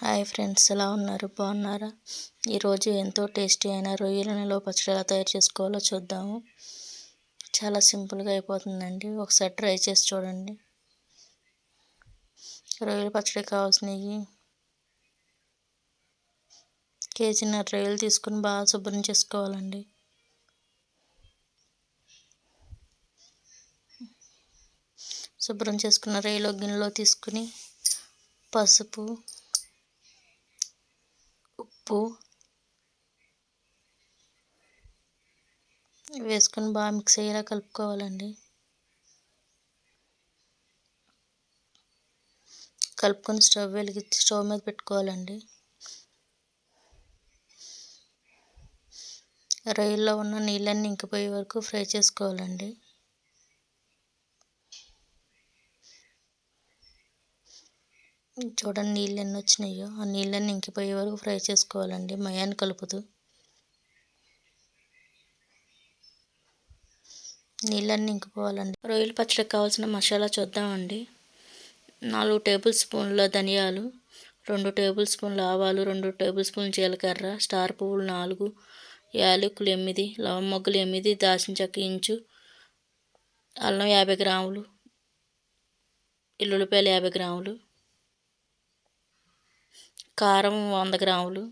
Hi friends ఎలా ఉన్నారు? బాగున్నారా? ఈరోజు ఎంతో టేస్టీ అయిన రొయ్యల నిల్వ పచ్చడి ఎలా తయారు చేసుకోవాలో చూద్దాము. చాలా సింపుల్గా అయిపోతుందండి. ఒకసారి ట్రై చేసి చూడండి. రొయ్యల పచ్చడి కావాల్సినవి కేజీన్నర రొయ్యలు తీసుకుని బాగా శుభ్రం చేసుకోవాలండి. శుభ్రం చేసుకున్న రొయ్యలు గిన్నెలో తీసుకుని పసుపు ఉప్పు వేసుకొని బాగా మిక్స్ అయ్యేలా కలుపుకోవాలండి. కలుపుకొని స్టవ్ వెలిగించి స్టవ్ మీద పెట్టుకోవాలండి. రొయ్యల్లో ఉన్న నీళ్ళన్నీ ఇంకిపోయే వరకు ఫ్రై చేసుకోవాలండి. చూడండి నీళ్ళు ఎన్ని వచ్చినాయో. ఆ నీళ్ళన్నీ ఇంకిపోయే వరకు ఫ్రై చేసుకోవాలండి. మయాన్ని కలుపుతూ. నీళ్ళన్నీ ఇంకిపోవాలండి. రొయ్యల పచ్చడికి కావాల్సిన మసాలా చూద్దామండి. నాలుగు టేబుల్ స్పూన్ల ధనియాలు రెండు టేబుల్ స్పూన్ల ఆవాలు రెండు టేబుల్ స్పూన్ల జీలకర్ర స్టార్ పువ్వులు నాలుగు యాలకులు ఎనిమిది లవం మొగ్గలు ఎనిమిది దాచిన చెక్క ఇంచు అల్లం యాభై గ్రాములు ఎల్లుల్లిపాయలు యాభై గ్రాములు కారం వంద గ్రాములు.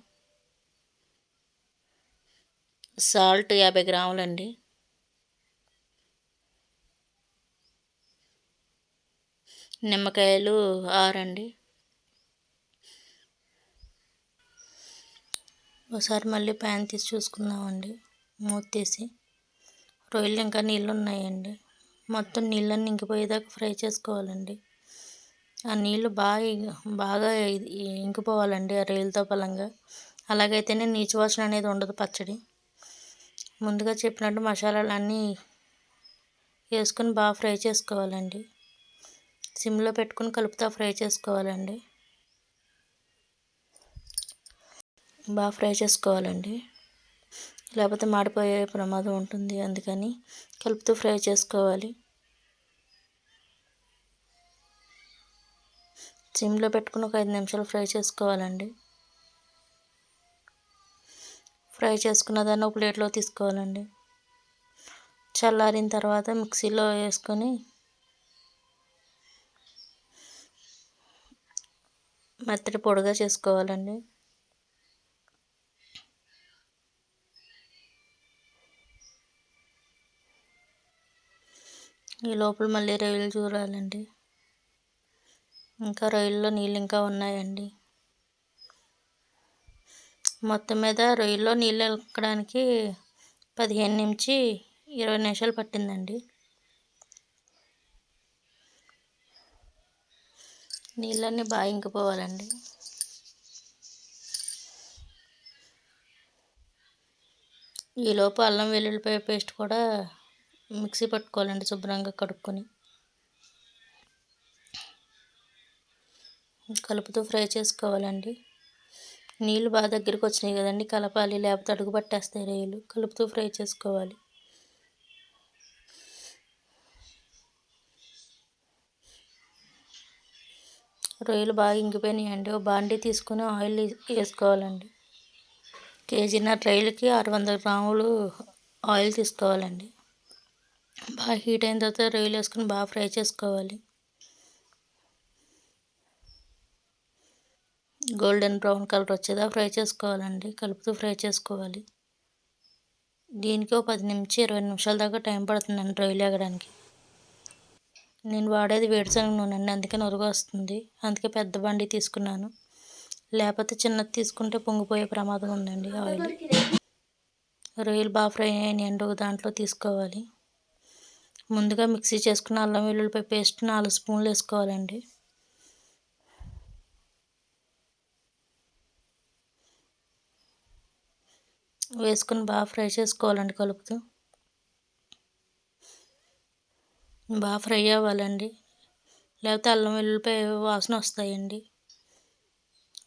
సాల్ట్ యాభై గ్రాములండి. నిమ్మకాయలు ఆరండి. ఒకసారి మళ్ళీ ప్యాన్ తీసి చూసుకుందామండి. మూత రొయ్యలు ఇంకా నీళ్ళు ఉన్నాయండి మొత్తం నీళ్ళన్నీ ఇంకిపోయేదాకా ఫ్రై చేసుకోవాలండి. ఆ నీళ్ళు బాగా బాగా ఇంకిపోవాలండి ఆ రేలుతో పలంగా. అలాగైతేనే నీచు వాసన అనేది ఉండదు పచ్చడి. ముందుగా చెప్పినట్టు మసాలాలు అన్నీ వేసుకొని బాగా ఫ్రై చేసుకోవాలండి. సిమ్లో పెట్టుకుని కలుపుతా ఫ్రై చేసుకోవాలండి. బాగా ఫ్రై చేసుకోవాలండి. లేకపోతే మాడిపోయే ప్రమాదం ఉంటుంది అందుకని కలుపుతూ ఫ్రై చేసుకోవాలి. సిమ్లో పెట్టుకుని ఒక ఐదు నిమిషాలు ఫ్రై చేసుకోవాలండి. ఫ్రై చేసుకున్న దాన్ని ఒక ప్లేట్లో తీసుకోవాలండి. చల్లారిన తర్వాత మిక్సీలో వేసుకొని మెత్తటి పొడిగా చేసుకోవాలండి. ఈ లోపల మళ్ళీ రొయ్యలు చూడాలండి. ఇంకా రొయ్యల్లో నీళ్ళు ఇంకా ఉన్నాయండి. మొత్తం మీద రొయ్యల్లో నీళ్ళు ఎక్కడానికి పదిహేను నుంచి ఇరవై నిమిషాలు పట్టిందండి. నీళ్ళన్నీ బాగా ఇంకిపోవాలండి. ఈలోపు అల్లం వెల్లుల్లిపాయ పేస్ట్ కూడా మిక్సీ పట్టుకోవాలండి శుభ్రంగా కడుక్కొని. కలుపుతూ ఫ్రై చేసుకోవాలండి. నీళ్ళు బాగా దగ్గరికి వచ్చినాయి కదండి. కలపాలి లేకపోతే అడుగు పట్టేస్తాయి రొయ్యలు కలుపుతూ ఫ్రై చేసుకోవాలి. రొయ్యలు బాగా ఇంకిపోయినాయండి. ఒక బాండీ తీసుకుని ఆయిల్ వేసుకోవాలండి. కేజీన్నర రొయ్యలకి ఆరు వందల గ్రాములు ఆయిల్ తీసుకోవాలండి. బాగా హీట్ అయిన తర్వాత రొయ్యలు వేసుకొని బాగా ఫ్రై చేసుకోవాలి. గోల్డెన్ బ్రౌన్ కలర్ వచ్చేదా? ఫ్రై చేసుకోవాలండి. కలుపుతూ ఫ్రై చేసుకోవాలి. దీనికి ఒక పది నుంచి ఇరవై నిమిషాల దాకా టైం పడుతుందండి రొయ్యలు ఎగడానికి నేను వాడేది వేడిశనగ నూనె అండి అందుకే నొరుగు వస్తుంది. అందుకే పెద్ద బండి తీసుకున్నాను. లేకపోతే చిన్నది తీసుకుంటే పొంగిపోయే ప్రమాదం ఉందండి ఆయిల్. రొయ్యలు బాగా ఫ్రై అయినాయండి. ఒక దాంట్లో తీసుకోవాలి. ముందుగా మిక్సీ చేసుకున్న అల్లం వెల్లుల్లిపాయ పేస్ట్ నాలుగు స్పూన్లు వేసుకోవాలండి. వేసుకొని బాగా ఫ్రై చేసుకోవాలండి కలుపుతూ. బాగా ఫ్రై అవ్వాలండి. లేకపోతే అల్లం వెల్లుల్లిపాయ వాసన వస్తాయండి.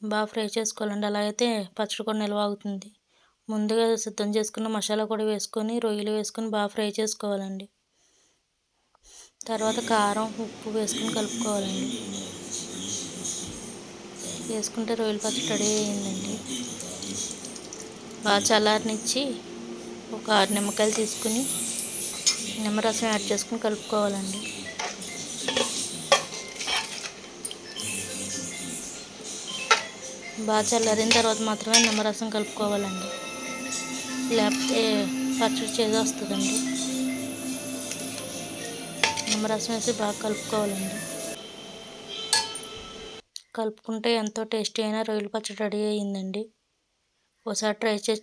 బాగా ఫ్రై చేసుకోవాలండి. అలాగైతే పచ్చడి కూడా నిల్వ అవుతుంది. ముందుగా సిద్ధం చేసుకున్న మసాలా కూడా వేసుకొని రొయ్యలు వేసుకొని బాగా ఫ్రై చేసుకోవాలండి. తర్వాత కారం ఉప్పు వేసుకొని కలుపుకోవాలండి. వేసుకుంటే రొయ్యల పచ్చడి రెడీ అయ్యిందండి. బాగా చల్లారనిచ్చి ఒక ఆరు నిమ్మకాయలు తీసుకుని నిమ్మరసం యాడ్ చేసుకుని కలుపుకోవాలండి. బాగా చల్లారిన తర్వాత మాత్రమే నిమ్మరసం కలుపుకోవాలండి. లేకపోతే పచ్చడి చేదు వస్తుందండి. నిమ్మరసం వేసి బాగా కలుపుకోవాలండి. కలుపుకుంటే ఎంతో టేస్టీ అయినా రొయ్యల పచ్చడి రెడీ అయ్యిందండి. ఒకసారి ట్రై చేసి